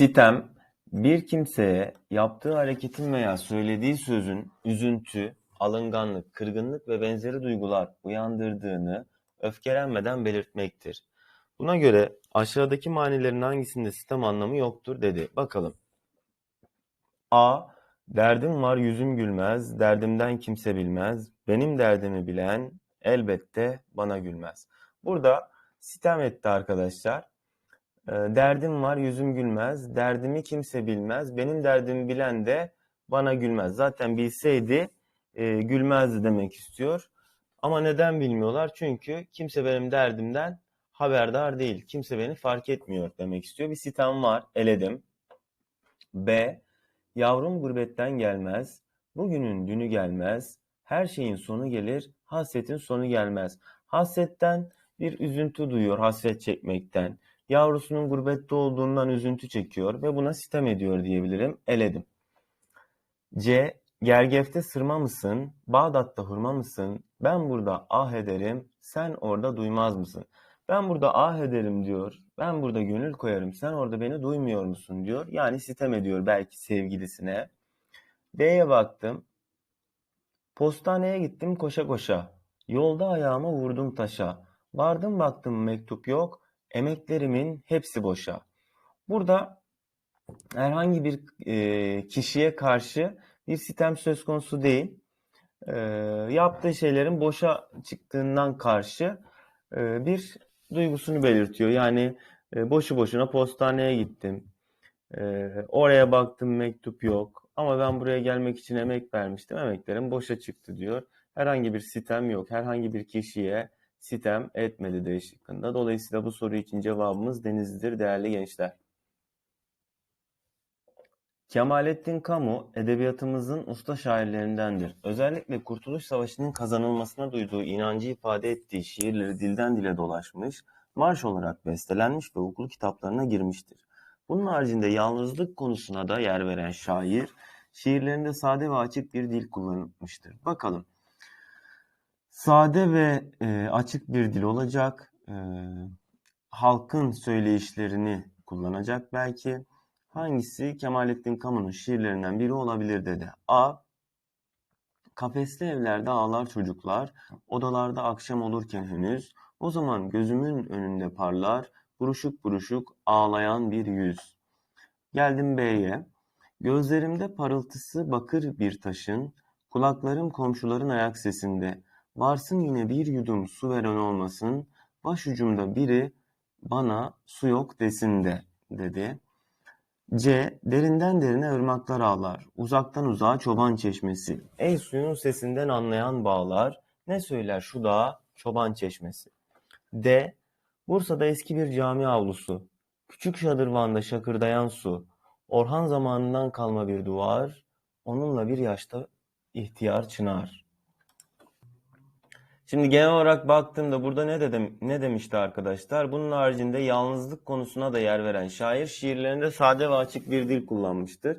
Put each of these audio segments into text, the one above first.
Sitem, bir kimseye yaptığı hareketin veya söylediği sözün üzüntü, alınganlık, kırgınlık ve benzeri duygular uyandırdığını öfkelenmeden belirtmektir. Buna göre aşağıdaki manilerin hangisinde sitem anlamı yoktur dedi. Bakalım. A. Derdim var yüzüm gülmez, derdimden kimse bilmez, benim derdimi bilen elbette bana gülmez. Burada sitem etti arkadaşlar. E, derdim var yüzüm gülmez, derdimi kimse bilmez, benim derdimi bilen de bana gülmez. Zaten bilseydi e, gülmezdi demek istiyor. Ama neden bilmiyorlar? Çünkü kimse benim derdimden haberdar değil. Kimse beni fark etmiyor demek istiyor. Bir sitem var, eledim. B. Yavrum gurbetten gelmez, bugünün dünü gelmez, her şeyin sonu gelir, hasretin sonu gelmez. Hasretten bir üzüntü duyuyor, hasret çekmekten. Yavrusunun gurbette olduğundan üzüntü çekiyor ve buna sitem ediyor diyebilirim. Eledim. C. Gergefte sırma mısın? Bağdat'ta hurma mısın? Ben burada ah ederim, sen orada duymaz mısın? Ben burada ah ederim diyor. Ben burada gönül koyarım. Sen orada beni duymuyor musun diyor. Yani sitem ediyor belki sevgilisine. D'ye baktım. Postaneye gittim koşa koşa. Yolda ayağıma vurdum taşa. Vardım baktım mektup yok. Emeklerimin hepsi boşa. Burada herhangi bir e, kişiye karşı bir sitem söz konusu değil. E, yaptığı şeylerin boşa çıktığından karşı e, bir duygusunu belirtiyor. Yani e, boşu boşuna postaneye gittim. E, oraya baktım mektup yok. Ama ben buraya gelmek için emek vermiştim. Emeklerim boşa çıktı diyor. Herhangi bir sitem yok. Herhangi bir kişiye sitem etmedi D. Dolayısıyla bu soru için cevabımız Denizli'dir değerli gençler. Kemalettin Kamu edebiyatımızın usta şairlerindendir. Özellikle Kurtuluş Savaşı'nın kazanılmasına duyduğu inancı ifade ettiği şiirleri dilden dile dolaşmış, marş olarak bestelenmiş ve okul kitaplarına girmiştir. Bunun haricinde yalnızlık konusuna da yer veren şair, şiirlerinde sade ve açık bir dil kullanmıştır. Bakalım. Sade ve e, açık bir dil olacak. E, halkın söyleyişlerini kullanacak belki. Hangisi Kemalettin Kamu'nun şiirlerinden biri olabilir dedi. A. Kafesli evlerde ağlar çocuklar, odalarda akşam olurken henüz, o zaman gözümün önünde parlar, buruşuk buruşuk ağlayan bir yüz. Geldim B'ye. Gözlerimde parıltısı bakır bir taşın, kulaklarım komşuların ayak sesinde. Varsın yine bir yudum su veren olmasın, başucumda biri bana su yok desin de, dedi. C. Derinden derine ırmaklar ağlar, uzaktan uzağa çoban çeşmesi. Ey suyun sesinden anlayan bağlar, ne söyler şu dağ çoban çeşmesi. D. Bursa'da eski bir cami avlusu, küçük şadırvanda şakırdayan su, Orhan zamanından kalma bir duvar, onunla bir yaşta ihtiyar çınar. Şimdi genel olarak baktığımda burada ne dedim ne demişti arkadaşlar? Bunun haricinde yalnızlık konusuna da yer veren şair şiirlerinde sade ve açık bir dil kullanmıştır.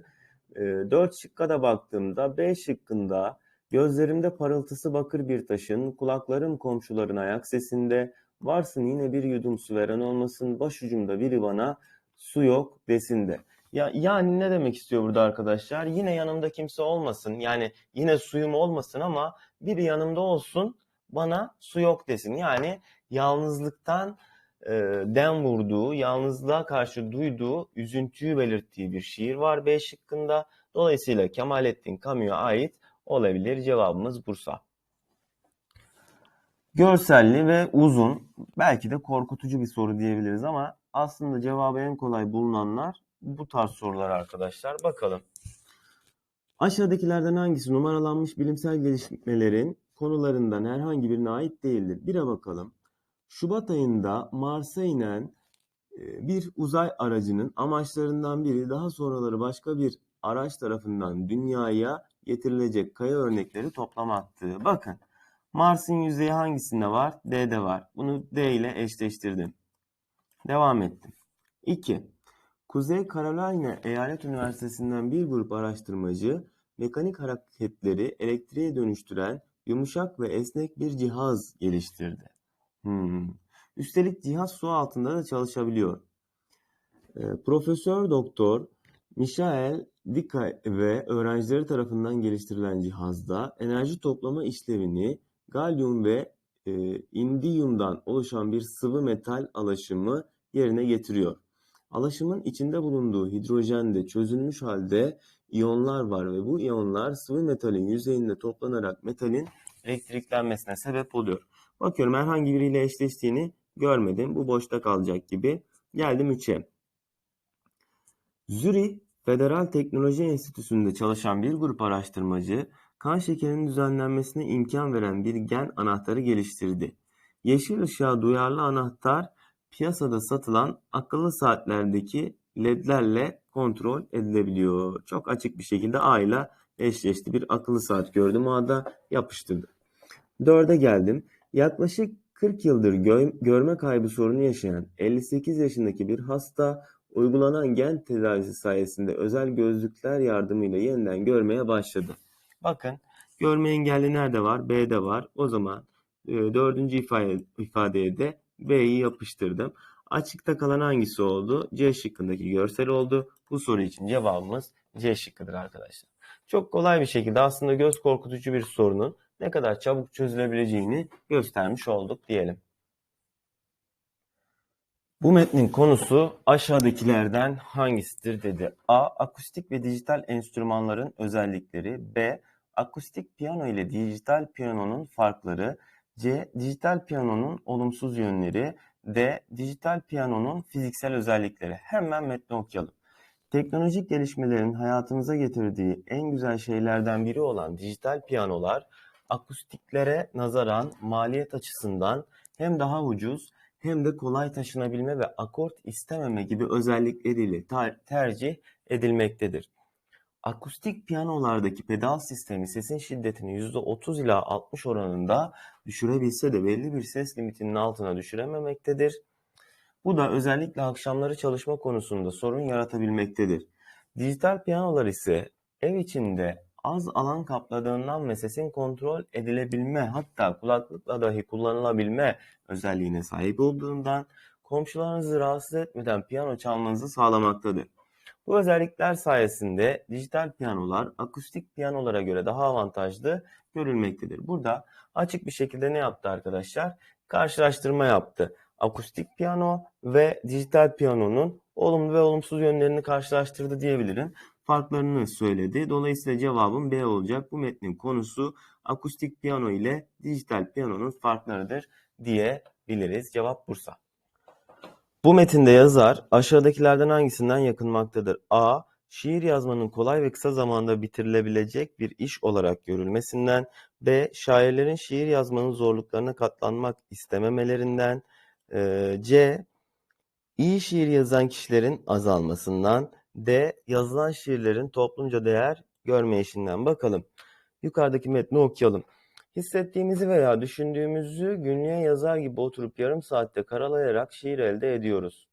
E, 4 şıkka da baktığımda B şıkkında gözlerimde parıltısı bakır bir taşın, kulaklarım komşuların ayak sesinde, varsın yine bir yudum su veren olmasın, başucumda biri bana su yok desin de. Ya, yani ne demek istiyor burada arkadaşlar? Yine yanımda kimse olmasın. Yani yine suyum olmasın ama biri yanımda olsun bana su yok desin. Yani yalnızlıktan e, dem vurduğu, yalnızlığa karşı duyduğu üzüntüyü belirttiği bir şiir var B şıkkında. Dolayısıyla Kemalettin Camus'a ait olabilir. Cevabımız Bursa. Görselli ve uzun, belki de korkutucu bir soru diyebiliriz ama aslında cevabı en kolay bulunanlar bu tarz sorular arkadaşlar. Bakalım. Aşağıdakilerden hangisi numaralanmış bilimsel gelişmelerin konularından herhangi birine ait değildir? Bire bakalım. Şubat ayında Mars'a inen e, bir uzay aracının amaçlarından biri daha sonraları başka bir araç tarafından dünyaya getirilecek kaya örnekleri toplamaktı. Bakın Mars'ın yüzeyi hangisinde var? D'de var. Bunu D ile eşleştirdim. Devam ettim. 2. Kuzey Carolina Eyalet Üniversitesi'nden bir grup araştırmacı mekanik hareketleri elektriğe dönüştüren yumuşak ve esnek bir cihaz geliştirdi. Hmm. Üstelik cihaz su altında da çalışabiliyor. E, Profesör Doktor Michael Dicke ve öğrencileri tarafından geliştirilen cihazda enerji toplama işlevini galyum ve e, indiyumdan oluşan bir sıvı metal alaşımı yerine getiriyor. Alaşımın içinde bulunduğu hidrojende çözülmüş halde iyonlar var ve bu iyonlar sıvı metalin yüzeyinde toplanarak metalin elektriklenmesine sebep oluyor. Bakıyorum herhangi biriyle eşleştiğini görmedim. Bu boşta kalacak gibi. Geldim 3'e. Zürih Federal Teknoloji Enstitüsü'nde çalışan bir grup araştırmacı, kan şekerinin düzenlenmesine imkan veren bir gen anahtarı geliştirdi. Yeşil ışığa duyarlı anahtar, piyasada satılan akıllı saatlerdeki ledlerle kontrol edilebiliyor. Çok açık bir şekilde A ile eşleşti. Bir akıllı saat gördüm, A'da yapıştırdı. Dörde geldim. Yaklaşık 40 yıldır gö- görme kaybı sorunu yaşayan 58 yaşındaki bir hasta uygulanan gen tedavisi sayesinde özel gözlükler yardımıyla yeniden görmeye başladı. Bakın görme engelli nerede var? B'de var. O zaman e, dördüncü ifade, ifadeye de B'yi yapıştırdım. Açıkta kalan hangisi oldu? C şıkkındaki görsel oldu. Bu soru için cevabımız C şıkkıdır arkadaşlar. Çok kolay bir şekilde aslında göz korkutucu bir sorunun ne kadar çabuk çözülebileceğini göstermiş olduk diyelim. Bu metnin konusu aşağıdakilerden hangisidir dedi. A. Akustik ve dijital enstrümanların özellikleri. B. Akustik piyano ile dijital piyanonun farkları. C. Dijital piyanonun olumsuz yönleri. D. Dijital piyanonun fiziksel özellikleri. Hemen metni okuyalım. Teknolojik gelişmelerin hayatımıza getirdiği en güzel şeylerden biri olan dijital piyanolar akustiklere nazaran maliyet açısından hem daha ucuz hem de kolay taşınabilme ve akort istememe gibi özellikleriyle tercih edilmektedir. Akustik piyanolardaki pedal sistemi sesin şiddetini %30 ila 60 oranında düşürebilse de belli bir ses limitinin altına düşürememektedir. Bu da özellikle akşamları çalışma konusunda sorun yaratabilmektedir. Dijital piyanolar ise ev içinde az alan kapladığından ve sesin kontrol edilebilme hatta kulaklıkla dahi kullanılabilme özelliğine sahip olduğundan komşularınızı rahatsız etmeden piyano çalmanızı sağlamaktadır. Bu özellikler sayesinde dijital piyanolar akustik piyanolara göre daha avantajlı görülmektedir. Burada açık bir şekilde ne yaptı arkadaşlar? Karşılaştırma yaptı. Akustik piyano ve dijital piyanonun olumlu ve olumsuz yönlerini karşılaştırdı diyebilirim farklarını söyledi. Dolayısıyla cevabım B olacak. Bu metnin konusu akustik piyano ile dijital piyanonun farklarıdır diyebiliriz. Cevap Bursa. Bu metinde yazar aşağıdakilerden hangisinden yakınmaktadır? A. Şiir yazmanın kolay ve kısa zamanda bitirilebilecek bir iş olarak görülmesinden. B. Şairlerin şiir yazmanın zorluklarına katlanmak istememelerinden. C. İyi şiir yazan kişilerin azalmasından. D. Yazılan şiirlerin toplumca değer görmeyişinden. Bakalım. Yukarıdaki metni okuyalım. Hissettiğimizi veya düşündüğümüzü günlüğe yazar gibi oturup yarım saatte karalayarak şiir elde ediyoruz.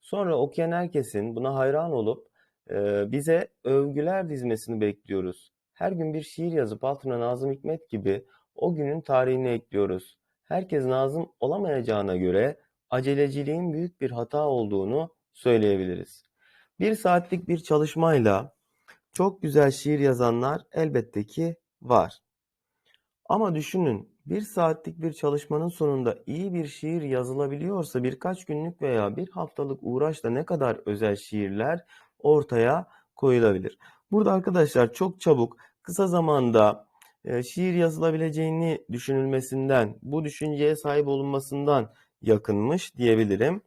Sonra okuyan herkesin buna hayran olup e, bize övgüler dizmesini bekliyoruz. Her gün bir şiir yazıp altına Nazım Hikmet gibi o günün tarihini ekliyoruz. Herkes Nazım olamayacağına göre aceleciliğin büyük bir hata olduğunu söyleyebiliriz. Bir saatlik bir çalışmayla çok güzel şiir yazanlar elbette ki var. Ama düşünün bir saatlik bir çalışmanın sonunda iyi bir şiir yazılabiliyorsa birkaç günlük veya bir haftalık uğraşla ne kadar özel şiirler ortaya koyulabilir. Burada arkadaşlar çok çabuk kısa zamanda e, şiir yazılabileceğini düşünülmesinden, bu düşünceye sahip olunmasından yakınmış diyebilirim.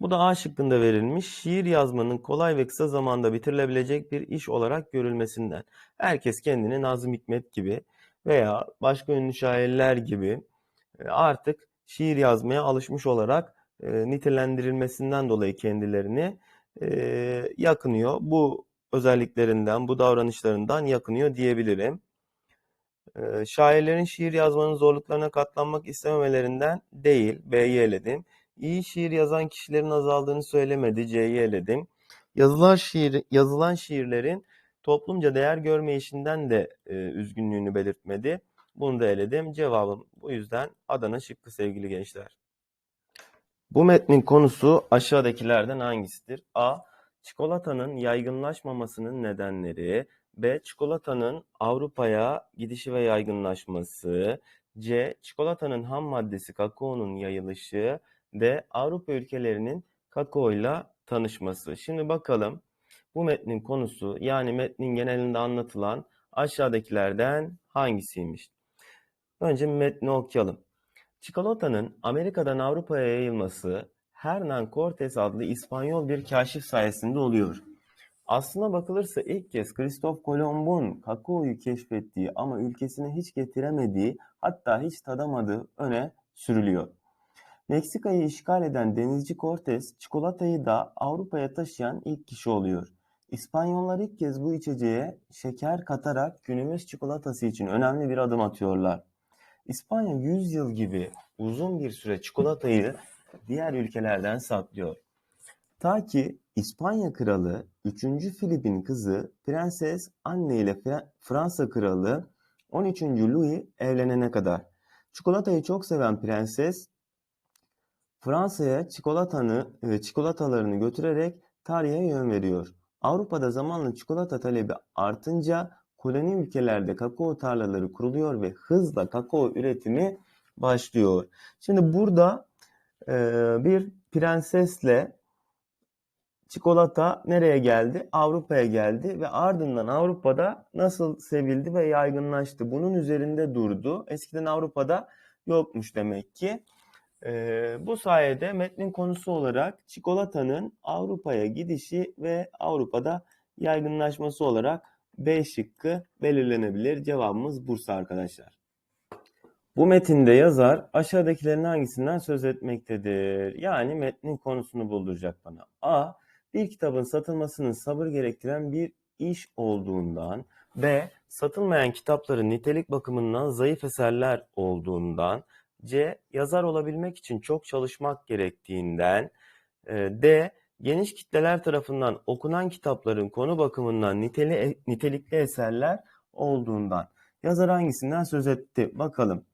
Bu da A şıkkında verilmiş. Şiir yazmanın kolay ve kısa zamanda bitirilebilecek bir iş olarak görülmesinden. Herkes kendini Nazım Hikmet gibi veya başka ünlü şairler gibi e, artık şiir yazmaya alışmış olarak e, nitelendirilmesinden dolayı kendilerini e, yakınıyor. Bu özelliklerinden, bu davranışlarından yakınıyor diyebilirim. Şairlerin şiir yazmanın zorluklarına katlanmak istememelerinden değil, B'yi eledim. İyi şiir yazan kişilerin azaldığını söylemedi. C'yi eledim. Yazılan şiir, yazılan şiirlerin toplumca değer görmeyişinden de e, üzgünlüğünü belirtmedi. Bunu da eledim. Cevabım bu yüzden Adana şıkkı sevgili gençler. Bu metnin konusu aşağıdakilerden hangisidir? A. Çikolatanın yaygınlaşmamasının nedenleri. B. Çikolatanın Avrupa'ya gidişi ve yaygınlaşması. C. Çikolatanın ham maddesi kakaonun yayılışı. D. Avrupa ülkelerinin kakaoyla tanışması. Şimdi bakalım bu metnin konusu yani metnin genelinde anlatılan aşağıdakilerden hangisiymiş? Önce metni okuyalım. Çikolatanın Amerika'dan Avrupa'ya yayılması Hernan Cortes adlı İspanyol bir kaşif sayesinde oluyor. Aslına bakılırsa ilk kez Kristof Kolomb'un kakaoyu keşfettiği ama ülkesine hiç getiremediği hatta hiç tadamadığı öne sürülüyor. Meksika'yı işgal eden denizci Cortes çikolatayı da Avrupa'ya taşıyan ilk kişi oluyor. İspanyollar ilk kez bu içeceğe şeker katarak günümüz çikolatası için önemli bir adım atıyorlar. İspanya 100 yıl gibi uzun bir süre çikolatayı diğer ülkelerden saklıyor. Ta ki İspanya kralı 3. Filip'in kızı Prenses Anne ile Fransa kralı 13. Louis evlenene kadar. Çikolatayı çok seven prenses Fransa'ya çikolatanı, çikolatalarını götürerek tarihe yön veriyor. Avrupa'da zamanla çikolata talebi artınca koloni ülkelerde kakao tarlaları kuruluyor ve hızla kakao üretimi başlıyor. Şimdi burada e, bir prensesle çikolata nereye geldi? Avrupa'ya geldi ve ardından Avrupa'da nasıl sevildi ve yaygınlaştı? Bunun üzerinde durdu. Eskiden Avrupa'da yokmuş demek ki. Ee, bu sayede metnin konusu olarak çikolatanın Avrupa'ya gidişi ve Avrupa'da yaygınlaşması olarak B şıkkı belirlenebilir. Cevabımız Bursa arkadaşlar. Bu metinde yazar aşağıdakilerin hangisinden söz etmektedir? Yani metnin konusunu bulduracak bana. A. Bir kitabın satılmasının sabır gerektiren bir iş olduğundan. B. Satılmayan kitapların nitelik bakımından zayıf eserler olduğundan. C. Yazar olabilmek için çok çalışmak gerektiğinden. E, D. Geniş kitleler tarafından okunan kitapların konu bakımından niteli, nitelikli eserler olduğundan. Yazar hangisinden söz etti? Bakalım.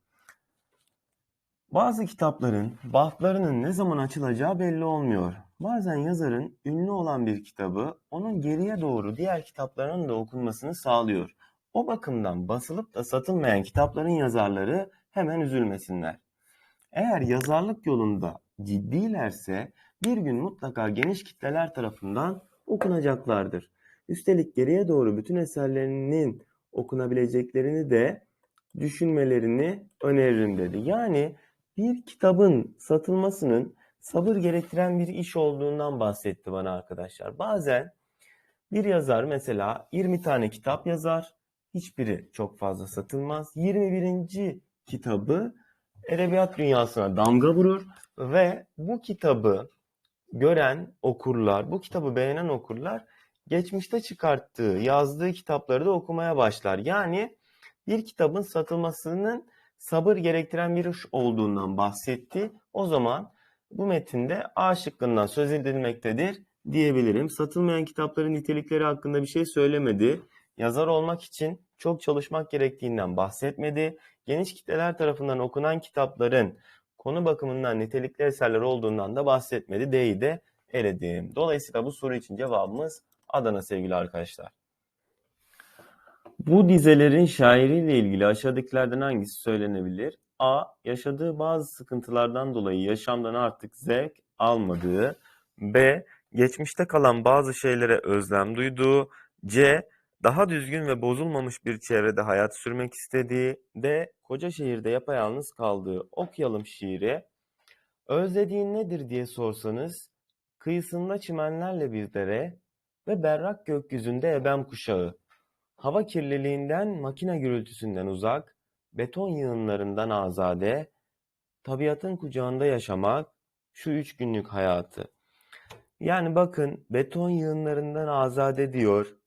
Bazı kitapların bahtlarının ne zaman açılacağı belli olmuyor. Bazen yazarın ünlü olan bir kitabı onun geriye doğru diğer kitapların da okunmasını sağlıyor. O bakımdan basılıp da satılmayan kitapların yazarları hemen üzülmesinler. Eğer yazarlık yolunda ciddilerse bir gün mutlaka geniş kitleler tarafından okunacaklardır. Üstelik geriye doğru bütün eserlerinin okunabileceklerini de düşünmelerini öneririm dedi. Yani bir kitabın satılmasının sabır gerektiren bir iş olduğundan bahsetti bana arkadaşlar. Bazen bir yazar mesela 20 tane kitap yazar. Hiçbiri çok fazla satılmaz. 21. kitabı edebiyat dünyasına damga vurur ve bu kitabı gören okurlar, bu kitabı beğenen okurlar geçmişte çıkarttığı, yazdığı kitapları da okumaya başlar. Yani bir kitabın satılmasının sabır gerektiren bir iş olduğundan bahsetti. O zaman bu metinde A şıkkından söz edilmektedir diyebilirim. Satılmayan kitapların nitelikleri hakkında bir şey söylemedi. Yazar olmak için çok çalışmak gerektiğinden bahsetmedi. Geniş kitleler tarafından okunan kitapların konu bakımından nitelikli eserler olduğundan da bahsetmedi. D'yi de eledim. Dolayısıyla bu soru için cevabımız Adana sevgili arkadaşlar. Bu dizelerin şairiyle ilgili aşağıdakilerden hangisi söylenebilir? A. Yaşadığı bazı sıkıntılardan dolayı yaşamdan artık zevk almadığı. B. Geçmişte kalan bazı şeylere özlem duyduğu. C. Daha düzgün ve bozulmamış bir çevrede hayat sürmek istediği. D. Koca şehirde yapayalnız kaldığı. Okuyalım şiiri. Özlediğin nedir diye sorsanız, kıyısında çimenlerle bir dere ve berrak gökyüzünde ebem kuşağı. Hava kirliliğinden, makine gürültüsünden uzak, beton yığınlarından azade, tabiatın kucağında yaşamak, şu üç günlük hayatı. Yani bakın beton yığınlarından azade diyor.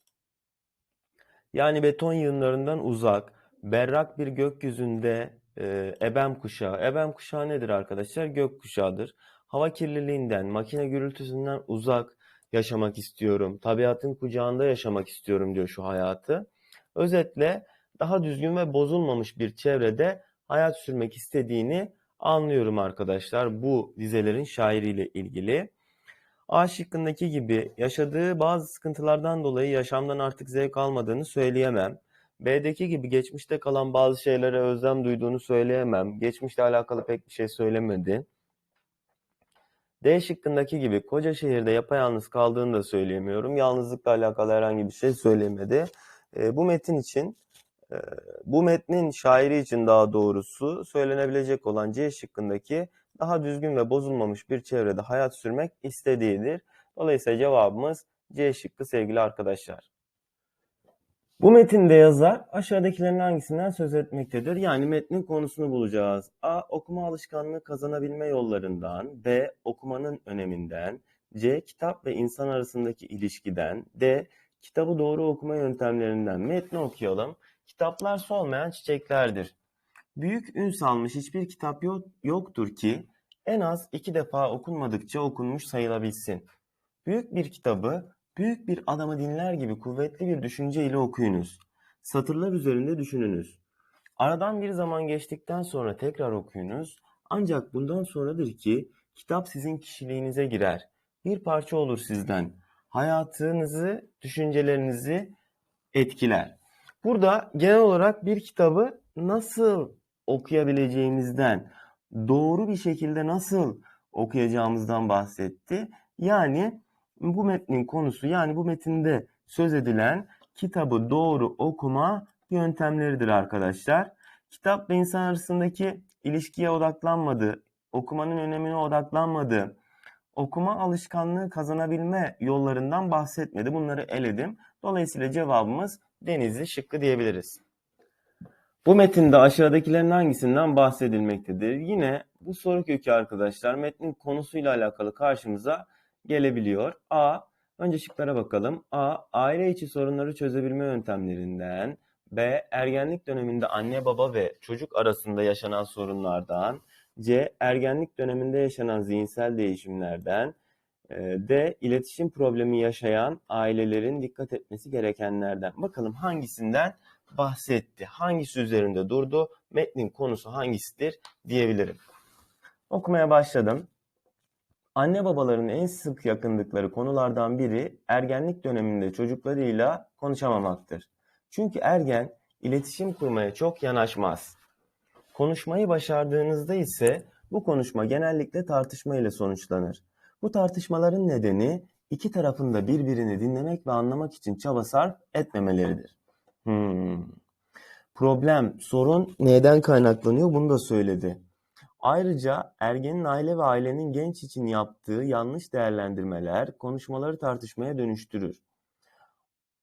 Yani beton yığınlarından uzak, berrak bir gökyüzünde e, ebem kuşağı. Ebem kuşağı nedir arkadaşlar? Gök kuşağıdır. Hava kirliliğinden, makine gürültüsünden uzak, yaşamak istiyorum. Tabiatın kucağında yaşamak istiyorum diyor şu hayatı. Özetle daha düzgün ve bozulmamış bir çevrede hayat sürmek istediğini anlıyorum arkadaşlar bu dizelerin şairiyle ilgili. A şıkkındaki gibi yaşadığı bazı sıkıntılardan dolayı yaşamdan artık zevk almadığını söyleyemem. B'deki gibi geçmişte kalan bazı şeylere özlem duyduğunu söyleyemem. Geçmişle alakalı pek bir şey söylemedi. D şıkkındaki gibi koca şehirde yapayalnız kaldığını da söyleyemiyorum. Yalnızlıkla alakalı herhangi bir şey söylemedi. E, bu metin için, e, bu metnin şairi için daha doğrusu söylenebilecek olan C şıkkındaki daha düzgün ve bozulmamış bir çevrede hayat sürmek istediğidir. Dolayısıyla cevabımız C şıkkı sevgili arkadaşlar. Bu metinde yazar aşağıdakilerin hangisinden söz etmektedir? Yani metnin konusunu bulacağız. A. Okuma alışkanlığı kazanabilme yollarından. B. Okumanın öneminden. C. Kitap ve insan arasındaki ilişkiden. D. Kitabı doğru okuma yöntemlerinden. Metni okuyalım. Kitaplar solmayan çiçeklerdir. Büyük ün salmış hiçbir kitap yok, yoktur ki en az iki defa okunmadıkça okunmuş sayılabilsin. Büyük bir kitabı büyük bir adamı dinler gibi kuvvetli bir düşünce ile okuyunuz. Satırlar üzerinde düşününüz. Aradan bir zaman geçtikten sonra tekrar okuyunuz. Ancak bundan sonradır ki kitap sizin kişiliğinize girer. Bir parça olur sizden. Hayatınızı, düşüncelerinizi etkiler. Burada genel olarak bir kitabı nasıl okuyabileceğimizden, doğru bir şekilde nasıl okuyacağımızdan bahsetti. Yani bu metnin konusu yani bu metinde söz edilen kitabı doğru okuma yöntemleridir arkadaşlar. Kitap ve insan arasındaki ilişkiye odaklanmadı, okumanın önemine odaklanmadı, okuma alışkanlığı kazanabilme yollarından bahsetmedi. Bunları eledim. Dolayısıyla cevabımız Denizli şıkkı diyebiliriz. Bu metinde aşağıdakilerin hangisinden bahsedilmektedir? Yine bu soru kökü arkadaşlar metnin konusuyla alakalı karşımıza gelebiliyor. A. Önce şıklara bakalım. A. Aile içi sorunları çözebilme yöntemlerinden. B. Ergenlik döneminde anne baba ve çocuk arasında yaşanan sorunlardan. C. Ergenlik döneminde yaşanan zihinsel değişimlerden. E, D. İletişim problemi yaşayan ailelerin dikkat etmesi gerekenlerden. Bakalım hangisinden bahsetti? Hangisi üzerinde durdu? Metnin konusu hangisidir diyebilirim. Okumaya başladım. Anne babaların en sık yakındıkları konulardan biri ergenlik döneminde çocuklarıyla konuşamamaktır. Çünkü ergen iletişim kurmaya çok yanaşmaz. Konuşmayı başardığınızda ise bu konuşma genellikle tartışma ile sonuçlanır. Bu tartışmaların nedeni iki tarafın da birbirini dinlemek ve anlamak için çaba sarf etmemeleridir. Hmm. Problem, sorun neden kaynaklanıyor bunu da söyledi. Ayrıca ergenin aile ve ailenin genç için yaptığı yanlış değerlendirmeler konuşmaları tartışmaya dönüştürür.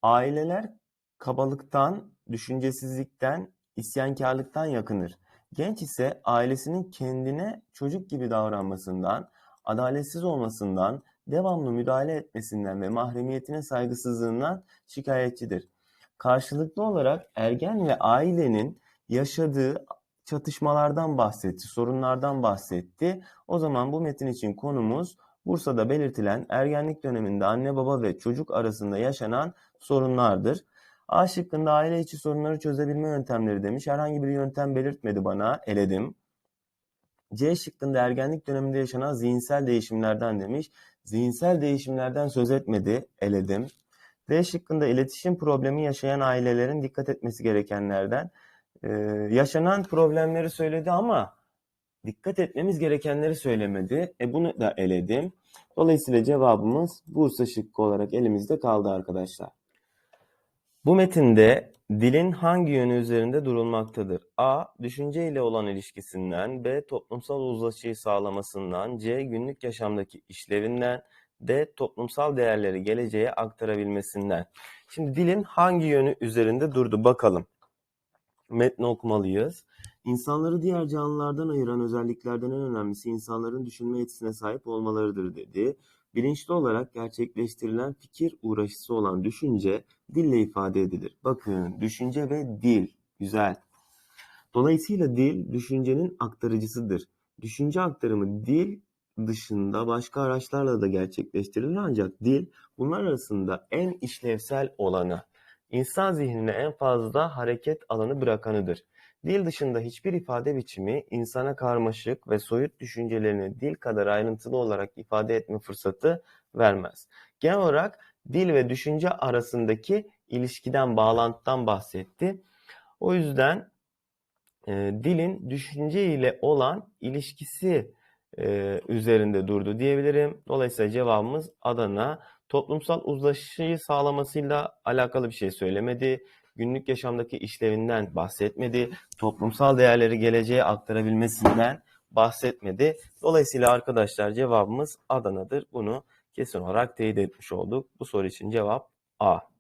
Aileler kabalıktan, düşüncesizlikten, isyankarlıktan yakınır. Genç ise ailesinin kendine çocuk gibi davranmasından, adaletsiz olmasından, devamlı müdahale etmesinden ve mahremiyetine saygısızlığından şikayetçidir. Karşılıklı olarak ergen ve ailenin yaşadığı çatışmalardan bahsetti, sorunlardan bahsetti. O zaman bu metin için konumuz Bursa'da belirtilen ergenlik döneminde anne baba ve çocuk arasında yaşanan sorunlardır. A şıkkında aile içi sorunları çözebilme yöntemleri demiş. Herhangi bir yöntem belirtmedi bana, eledim. C şıkkında ergenlik döneminde yaşanan zihinsel değişimlerden demiş. Zihinsel değişimlerden söz etmedi, eledim. D şıkkında iletişim problemi yaşayan ailelerin dikkat etmesi gerekenlerden. Ee, yaşanan problemleri söyledi ama dikkat etmemiz gerekenleri söylemedi. E bunu da eledim. Dolayısıyla cevabımız Bursa şıkkı olarak elimizde kaldı arkadaşlar. Bu metinde dilin hangi yönü üzerinde durulmaktadır? A. Düşünce ile olan ilişkisinden, B. Toplumsal uzlaşıyı sağlamasından, C. Günlük yaşamdaki işlevinden, D. Toplumsal değerleri geleceğe aktarabilmesinden. Şimdi dilin hangi yönü üzerinde durdu bakalım metni okumalıyız. İnsanları diğer canlılardan ayıran özelliklerden en önemlisi insanların düşünme yetisine sahip olmalarıdır dedi. Bilinçli olarak gerçekleştirilen fikir uğraşısı olan düşünce dille ifade edilir. Bakın düşünce ve dil güzel. Dolayısıyla dil düşüncenin aktarıcısıdır. Düşünce aktarımı dil dışında başka araçlarla da gerçekleştirilir ancak dil bunlar arasında en işlevsel olanı. İnsan zihnine en fazla hareket alanı bırakanıdır. Dil dışında hiçbir ifade biçimi insana karmaşık ve soyut düşüncelerini dil kadar ayrıntılı olarak ifade etme fırsatı vermez. Genel olarak dil ve düşünce arasındaki ilişkiden, bağlantıdan bahsetti. O yüzden e, dilin düşünce ile olan ilişkisi e, üzerinde durdu diyebilirim. Dolayısıyla cevabımız Adana. Toplumsal uzlaşıyı sağlamasıyla alakalı bir şey söylemedi. Günlük yaşamdaki işlevinden bahsetmedi. Toplumsal değerleri geleceğe aktarabilmesinden bahsetmedi. Dolayısıyla arkadaşlar cevabımız Adana'dır. Bunu kesin olarak teyit etmiş olduk. Bu soru için cevap A.